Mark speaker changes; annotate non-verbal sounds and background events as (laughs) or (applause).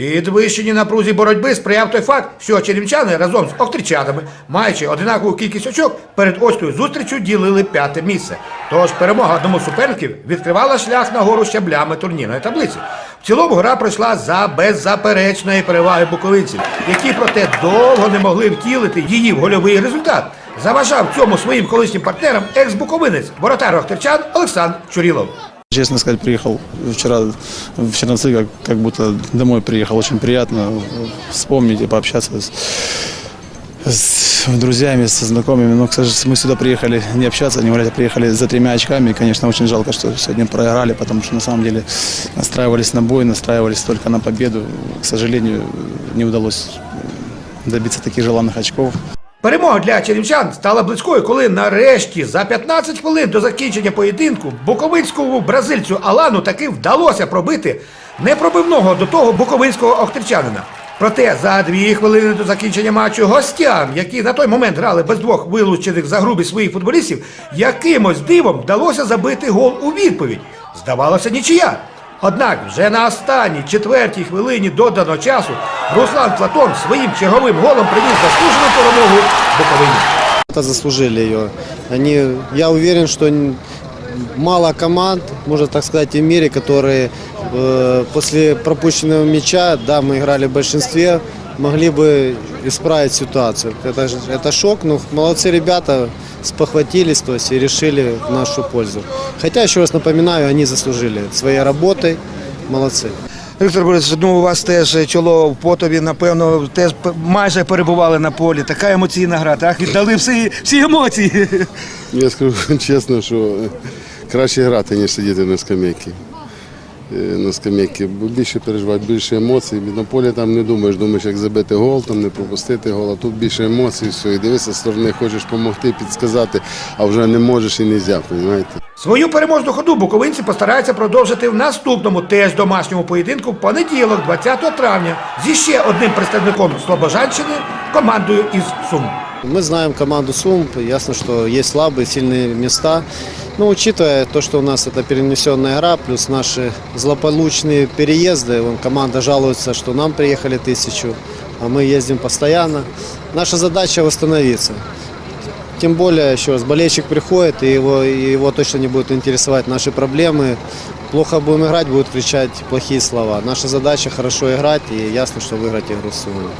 Speaker 1: Підвищенні напрузі боротьби сприяв той факт, що чернівчани разом з охтричанами, маючи одинакову кількість очок, перед очною зустрічю ділили п'яте місце. Тож перемога одному суперників відкривала шлях на гору щаблями турнірної таблиці. В цілому гра пройшла за беззаперечної переваги буковинців, які проте довго не могли втілити її в гольовий результат. Заважав цьому своїм колишнім партнерам екс-буковинець, воротар охтерчан Олександр Чурілов.
Speaker 2: Честно сказать, приехал вчера в Черновцы, как, как будто домой приехал. Очень приятно вспомнить и пообщаться с, с друзьями, со знакомыми. Но, к сожалению, мы сюда приехали не общаться, не гулять, а приехали за тремя очками. И, конечно, очень жалко, что сегодня проиграли, потому что на самом деле настраивались на бой, настраивались только на победу. К сожалению, не удалось добиться таких желанных очков.
Speaker 1: Перемога для чернівчан стала близькою, коли нарешті за 15 хвилин до закінчення поєдинку буковинському бразильцю Алану таки вдалося пробити непробивного до того буковинського охтерчанина. Проте за дві хвилини до закінчення матчу гостям, які на той момент грали без двох вилучених за грубі своїх футболістів, якимось дивом вдалося забити гол у відповідь. Здавалося, нічия. Однак вже на останній четвертій хвилині доданого часу Руслан Платон своїм черговим голом приніс заслужену перемогу Буковині.
Speaker 3: Это заслужили ее. Они, я уверен, что н- мало команд, можно так сказать, и в мире, которые э, после пропущенного мяча, да, мы играли в большинстве, могли бы исправить ситуацию. Это, ж- это шок, но молодцы ребята, спохватились, то есть и решили в нашу пользу. Хотя, еще раз напоминаю, они заслужили своей работой, молодцы.
Speaker 4: Віктор Борисович, ну у вас теж чоло в потові, напевно, теж п- майже перебували на полі. Така емоційна гра, так? Віддали всі, всі емоції.
Speaker 5: Я скажу (laughs) чесно, що е, краще грати, ніж сидіти на скамейці. Е, На Бо більше переживають, більше емоцій. На полі там не думаєш, думаєш, як забити гол, там не пропустити гол, а тут більше емоцій, все. І дивишся з сторони, хочеш допомогти, підсказати, а вже не можеш і не можна, розумієте?
Speaker 1: Свою переможну ходу буковинці постараються продовжити в наступному теж домашньому поєдинку в понеділок, 20 травня, зі ще одним представником Слобожанщини командою із Сум.
Speaker 3: Мы знаем команду Сум, ясно, что есть слабые, сильные места. Но учитывая то, что у нас это перенесенная игра, плюс наши злополучные переезды, вон команда жалуется, что нам приехали тысячу, а мы ездим постоянно. Наша задача восстановиться. Тем более, еще раз, болельщик приходит, и его, и его точно не будут интересовать наши проблемы. Плохо будем играть, будут кричать плохие слова. Наша задача хорошо играть, и ясно, что выиграть игру с.